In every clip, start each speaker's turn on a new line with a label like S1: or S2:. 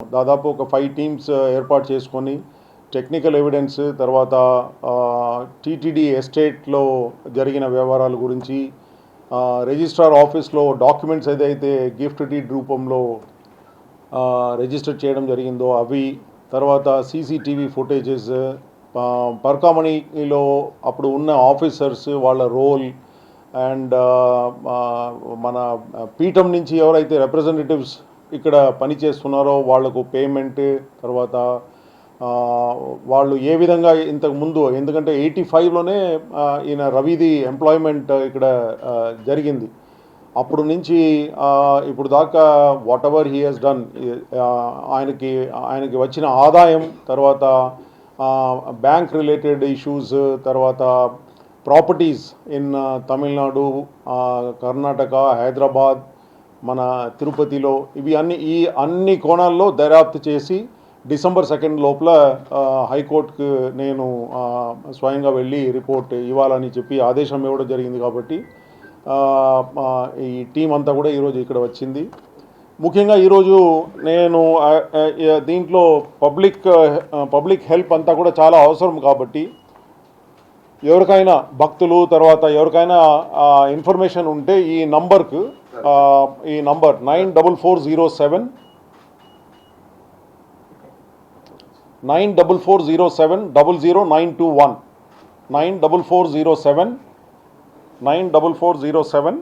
S1: దాదాపు ఒక five teams uh, ఏర్పాటు చేసుకొని టెక్నికల్ ఎవిడెన్స్ తర్వాత uh, టీటీడీ ఎస్టేట్లో జరిగిన వ్యవహారాల గురించి రిజిస్ట్రార్ ఆఫీస్లో డాక్యుమెంట్స్ ఏదైతే గిఫ్ట్ డీడ్ రూపంలో uh, రిజిస్టర్ చేయడం జరిగిందో అవి తర్వాత సీసీటీవీ ఫుటేజెస్ పర్కామణిలో అప్పుడు ఉన్న ఆఫీసర్స్ వాళ్ళ రోల్ అండ్ మన పీఠం నుంచి ఎవరైతే రిప్రజెంటేటివ్స్ ఇక్కడ పనిచేస్తున్నారో వాళ్ళకు పేమెంట్ తర్వాత వాళ్ళు ఏ విధంగా ఇంతకు ముందు ఎందుకంటే ఎయిటీ ఫైవ్లోనే ఈయన రవిది ఎంప్లాయ్మెంట్ ఇక్కడ జరిగింది. అప్పుడు నుంచి ఇప్పుడు దాకా వాట్ ఎవర్ హీ హెస్ డన్ ఆయనకి ఆయనకి వచ్చిన ఆదాయం తర్వాత బ్యాంక్ రిలేటెడ్ ఇష్యూస్ తర్వాత ప్రాపర్టీస్ ఇన్ తమిళనాడు కర్ణాటక హైదరాబాద్ మన తిరుపతిలో ఇవి అన్ని ఈ అన్ని కోణాల్లో దర్యాప్తు చేసి డిసెంబర్ సెకండ్ లోపల హైకోర్టుకు నేను స్వయంగా వెళ్ళి రిపోర్ట్ ఇవ్వాలని చెప్పి ఆదేశం ఇవ్వడం జరిగింది కాబట్టి ఈ టీం అంతా కూడా ఈరోజు ఇక్కడ వచ్చింది. ముఖ్యంగా ఈరోజు నేను దీంట్లో పబ్లిక్ పబ్లిక్ హెల్ప్ అంతా కూడా చాలా అవసరం కాబట్టి ఎవరికైనా భక్తులు తర్వాత ఎవరికైనా ఇన్ఫర్మేషన్ ఉంటే ఈ నంబర్కు ఈ number nine double four zero seven. Nine double four zero seven double zero nine two one. Nine double four zero seven. Nine double four zero seven.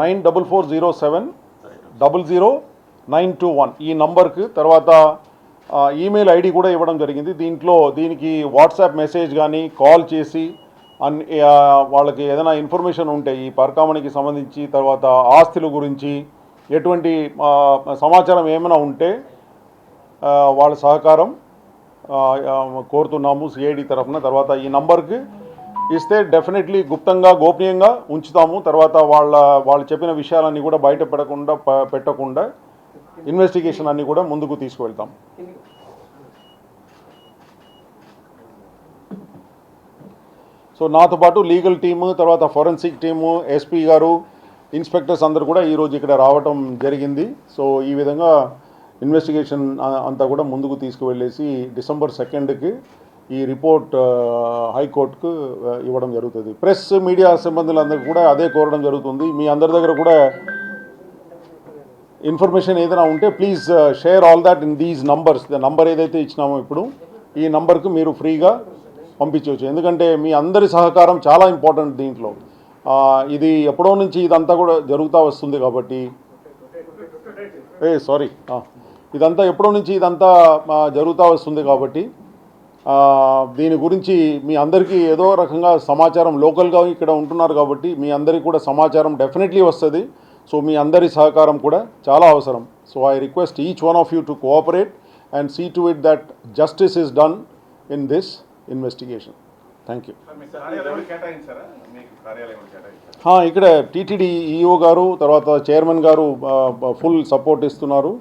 S1: Nine double four zero seven double zero nine two one. ఈ నంబర్కి తర్వాత email ID కూడా ఇవ్వడం జరిగింది. దీంట్లో దీనికి WhatsApp message కానీ call చేసి వాళ్ళకి ఏదైనా ఇన్ఫర్మేషన్ ఉంటే ఈ పరకామణికి సంబంధించి తర్వాత ఆస్తుల గురించి ఎటువంటి సమాచారం ఏమైనా ఉంటే వాళ్ళ సహకారం కోరుతున్నాము సిఐడి తరఫున. తర్వాత ఈ నంబర్కి ఇస్తే డెఫినెట్లీ గుప్తంగా గోప్యంగా ఉంచుతాము. తర్వాత వాళ్ళ వాళ్ళు చెప్పిన విషయాలన్నీ కూడా బయట పెట్టకుండా పెట్టకుండా ఇన్వెస్టిగేషన్ అన్నీ కూడా ముందుకు తీసుకువెళ్తాం. సో నాతో పాటు లీగల్ టీము తర్వాత ఫోరెన్సిక్ టీము ఎస్పీ గారు ఇన్స్పెక్టర్స్ అందరూ కూడా ఈరోజు ఇక్కడ రావటం జరిగింది. సో ఈ విధంగా ఇన్వెస్టిగేషన్ అంతా కూడా ముందుకు తీసుకువెళ్ళేసి డిసెంబర్ సెకండ్కి ఈ రిపోర్ట్ హైకోర్టుకు ఇవ్వడం జరుగుతుంది. ప్రెస్ మీడియా సిబ్బందులందరూ కూడా అదే కోరడం జరుగుతుంది. మీ అందరి దగ్గర కూడా ఇన్ఫర్మేషన్ ఏదైనా ఉంటే please share all that in these numbers. The number ఏదైతే ఇచ్చినామో ఇప్పుడు ఈ నంబర్కు మీరు ఫ్రీగా పంపించవచ్చు. ఎందుకంటే మీ అందరి సహకారం చాలా ఇంపార్టెంట్ దీంట్లో. ఇది ఎప్పుడో నుంచి ఇదంతా కూడా జరుగుతూ వస్తుంది కాబట్టి. ఏ సారీ ఇదంతా ఎప్పుడో నుంచి ఇదంతా జరుగుతూ వస్తుంది కాబట్టి దీని గురించి మీ అందరికీ ఏదో రకంగా సమాచారం లోకల్గా ఇక్కడ ఉంటున్నారు కాబట్టి మీ అందరికీ కూడా సమాచారం డెఫినెట్లీ వస్తుంది. సో మీ అందరి సహకారం కూడా చాలా అవసరం. So I request each one of you to cooperate and see to it that justice is done in this investigation. Thank you ఇక్కడ టీటీడీ ఈఓ గారు తర్వాత చైర్మన్ గారు ఫుల్ సపోర్ట్ ఇస్తున్నారు.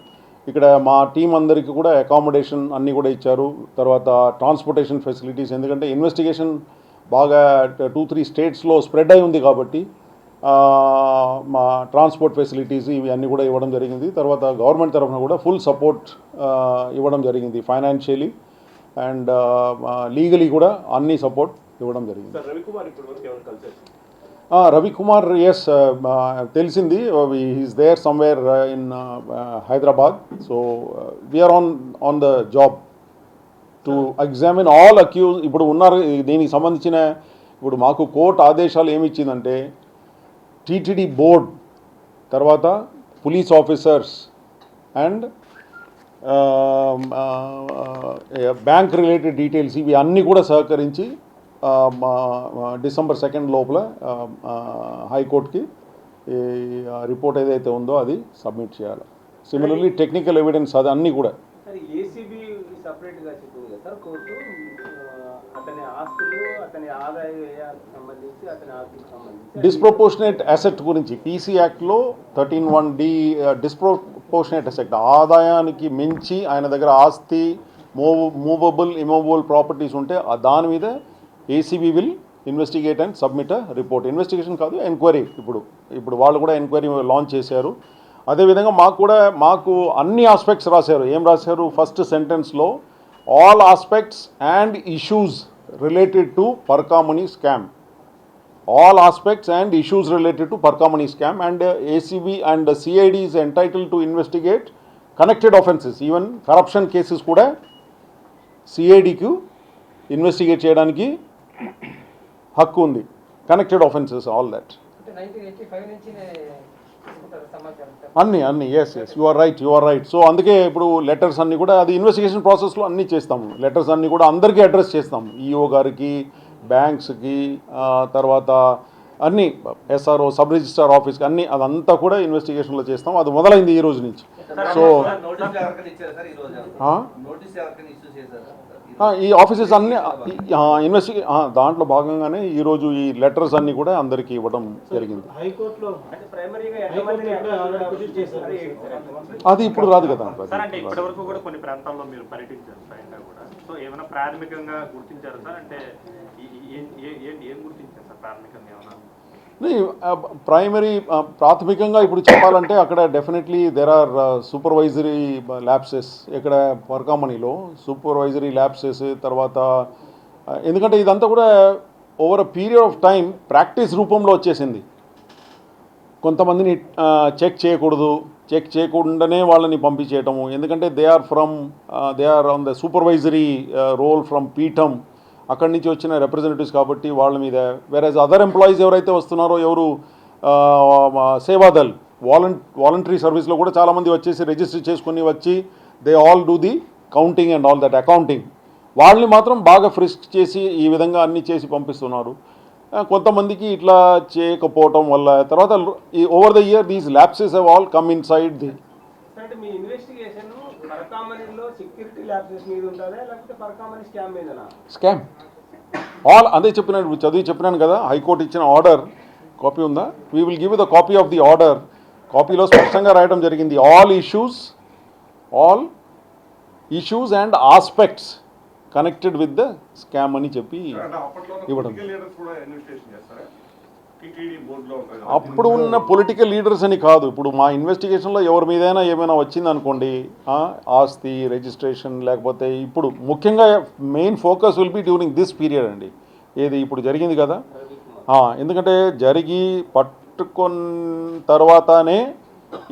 S1: ఇక్కడ మా టీం అందరికీ కూడా అకామిడేషన్ అన్నీ కూడా ఇచ్చారు. తర్వాత ట్రాన్స్పోర్టేషన్ ఫెసిలిటీస్ ఎందుకంటే ఇన్వెస్టిగేషన్ బాగా టూ త్రీ స్టేట్స్లో స్ప్రెడ్ అయి ఉంది కాబట్టి మా ట్రాన్స్పోర్ట్ ఫెసిలిటీస్ ఇవి అన్నీ కూడా ఇవ్వడం జరిగింది. తర్వాత గవర్నమెంట్ తరఫున కూడా ఫుల్ సపోర్ట్ ఇవ్వడం జరిగింది ఫైనాన్షియలీ. అండ్ లీగలీ కూడా అన్ని సపోర్ట్ ఇవ్వడం జరిగింది.
S2: రవికుమార్
S1: ఎస్ తెలిసింది. Is there somewhere in Hyderabad so we're on on the job to examine all accused ఇప్పుడు ఉన్నారు దీనికి సంబంధించిన ఇప్పుడు మాకు కోర్టు ఆదేశాలు ఏమి ఇచ్చిందంటే టీటీడీ బోర్డ్ తర్వాత police officers and bank related details ఇవి అన్నీ కూడా సహకరించి డిసెంబర్ సెకండ్ లోపల హైకోర్టుకి ఈ రిపోర్ట్ ఏదైతే ఉందో అది సబ్మిట్ చేయాలి. సిమిలర్లీ టెక్నికల్ ఎవిడెన్స్ అది అన్నీ కూడా. డిస్ప్రపోర్షనేట్ అసెట్ గురించి పీసీ యాక్ట్లో thirteen one D disproportionate asset ఆదాయానికి మించి ఆయన దగ్గర ఆస్తి మూవ్ మూవబుల్ ఇమూవబుల్ ప్రాపర్టీస్ ఉంటే ఆ దాని మీద ACB will investigate and submit report investigation కాదు ఎంక్వైరీ ఇప్పుడు ఇప్పుడు వాళ్ళు కూడా ఎంక్వైరీ లాంచ్ చేశారు. అదేవిధంగా మాకు కూడా మాకు అన్ని ఆస్పెక్ట్స్ రాశారు. ఏం రాశారు? First సెంటెన్స్లో all aspects and issues related to Parakamani scam all aspects and issues related to Parakamani scam and ACB and CID is entitle to investigate connected offences even corruption cases కూడా సిఐడికి investigate చేయడానికి హక్కు ఉంది. Connected offences all that అన్ని అన్ని yes yes you are right you are right so అందుకే ఇప్పుడు letters అన్ని కూడా అది ఇన్వెస్టిగేషన్ ప్రాసెస్లో అన్ని చేస్తాము. లెటర్స్ అన్ని కూడా అందరికీ అడ్రస్ చేస్తాము. ఈఓ గారికి బ్యాంక్స్కి తర్వాత అన్ని ఎస్ఆర్ఓ సబ్ రిజిస్ట్రార్ ఆఫీస్కి అన్ని అదంతా కూడా ఇన్వెస్టిగేషన్లో చేస్తాం. అది మొదలైంది ఈ రోజు నుంచి. సో
S3: నోటీస్ ఎవరికైనా ఇచ్చారా సార్ ఈ రోజు
S1: ఆ?
S3: నోటీస్ ఎవరికైనా ఇష్యూ చేశారా
S1: ఆ, ఈ ఆఫీసెస్ అన్ని ఇన్వెస్టిగే దాంట్లో భాగంగానే ఈరోజు ఈ లెటర్స్ అన్ని కూడా అందరికీ ఇవ్వడం జరిగింది.
S4: అదే
S1: ఇప్పుడు రాదు కదా
S5: సార్. అంటే ఇప్పటి వరకు కూడా కొన్ని ప్రాంతాల్లో మీరు పర్యటించారు స్వయంగా కూడా. సో ఏమైనా ప్రాథమికంగా గుర్తించారు సార్? అంటే ఏం గుర్తించారు?
S1: ప్రైమరీ ప్రాథమికంగా ఇప్పుడు చెప్పాలంటే అక్కడ definitely there are supervisory lapses ఇక్కడ వర్కామణిలో సూపర్వైజరీ ల్యాబ్సెస్ తర్వాత ఎందుకంటే ఇదంతా కూడా over a period of time practice రూపంలో వచ్చేసింది. కొంతమందిని చెక్ చేయకూడదు. చెక్ చేయకుండానే వాళ్ళని పంపించేయటము. ఎందుకంటే they are from they are on the supervisory role from పీఠం అక్కడి నుంచి వచ్చిన రిప్రజెంటేటివ్స్ కాబట్టి వాళ్ళ మీద వేరేజ్ అదర్ ఎంప్లాయీస్ ఎవరైతే వస్తున్నారో ఎవరు సేవాదల్ వాలంట్ వాలంటరీ సర్వీస్లో కూడా చాలామంది వచ్చేసి రిజిస్టర్ చేసుకుని వచ్చి they all do the counting and all that accounting వాళ్ళని మాత్రం బాగా ఫ్రిస్క్ చేసి ఈ విధంగా అన్ని చేసి పంపిస్తున్నారు. కొంతమందికి ఇట్లా చేయకపోవటం వల్ల తర్వాత ఈ over the year these lapses have all come inside the
S4: అంటే మీ ఇన్వెస్టిగేషన్ పరకామణిలో సెక్యూరిటీ ల్యాబ్సెస్ మీద ఉంటుందా? లేకపోతే పరకామణి స్కామ్ మీదనా?
S1: స్కామ్ ఆల్ అదే చెప్పినాను ఇప్పుడు చదివి చెప్పినాను కదా హైకోర్టు ఇచ్చిన ఆర్డర్ కాపీ ఉందా? We will give the copy of the order కాపీలో స్పష్టంగా రాయడం జరిగింది. All issues all issues and aspects connected with the scam అని చెప్పి ఇవ్వడం. అప్పుడు ఉన్న పొలిటికల్ లీడర్స్ అని కాదు. ఇప్పుడు మా ఇన్వెస్టిగేషన్లో ఎవరి మీదైనా ఏమైనా వచ్చింది అనుకోండి ఆస్తి రిజిస్ట్రేషన్ లేకపోతే ఇప్పుడు ముఖ్యంగా main focus will be during this period అండి. ఏది ఇప్పుడు జరిగింది కదా? ఎందుకంటే జరిగి పట్టుకున్న తర్వాతనే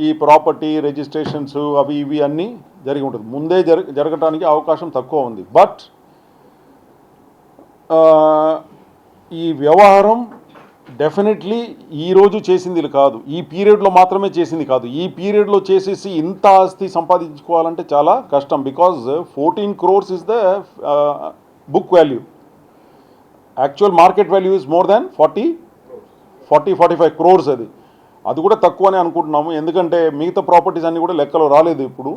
S1: ఈ ప్రాపర్టీ రిజిస్ట్రేషన్స్ అవి ఇవి అన్నీ జరిగి ఉంటుంది. ముందే జర జరగటానికి అవకాశం తక్కువ ఉంది. బట్ ఈ వ్యవహారం డెఫినెట్లీ ఈరోజు చేసింది కాదు. ఈ పీరియడ్లో మాత్రమే చేసింది కాదు. ఈ పీరియడ్లో చేసేసి ఇంత ఆస్తి సంపాదించుకోవాలంటే చాలా కష్టం. Because fourteen crores is the book value. Actual market value is more than forty forty forty five crores అది. అది కూడా తక్కువనే అనుకుంటున్నాము. ఎందుకంటే మిగతా ప్రాపర్టీస్ అన్నీ కూడా లెక్కలో రాలేదు ఇప్పుడు.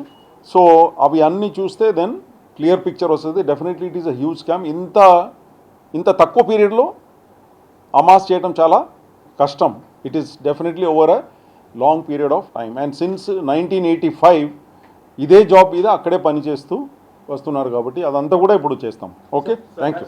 S1: సో అవి అన్నీ చూస్తే దెన్ క్లియర్ పిక్చర్ వస్తుంది. Definitely it is a huge scam ఇంత ఇంత తక్కువ పీరియడ్లో అమాస్ చేయడం చాలా కష్టం. It is definitely over a long period of time and since nineteen eighty five ఇదే జాబ్ మీద అక్కడే పనిచేస్తూ వస్తున్నారు కాబట్టి అదంతా కూడా ఇప్పుడు చేస్తాం. Okay thank you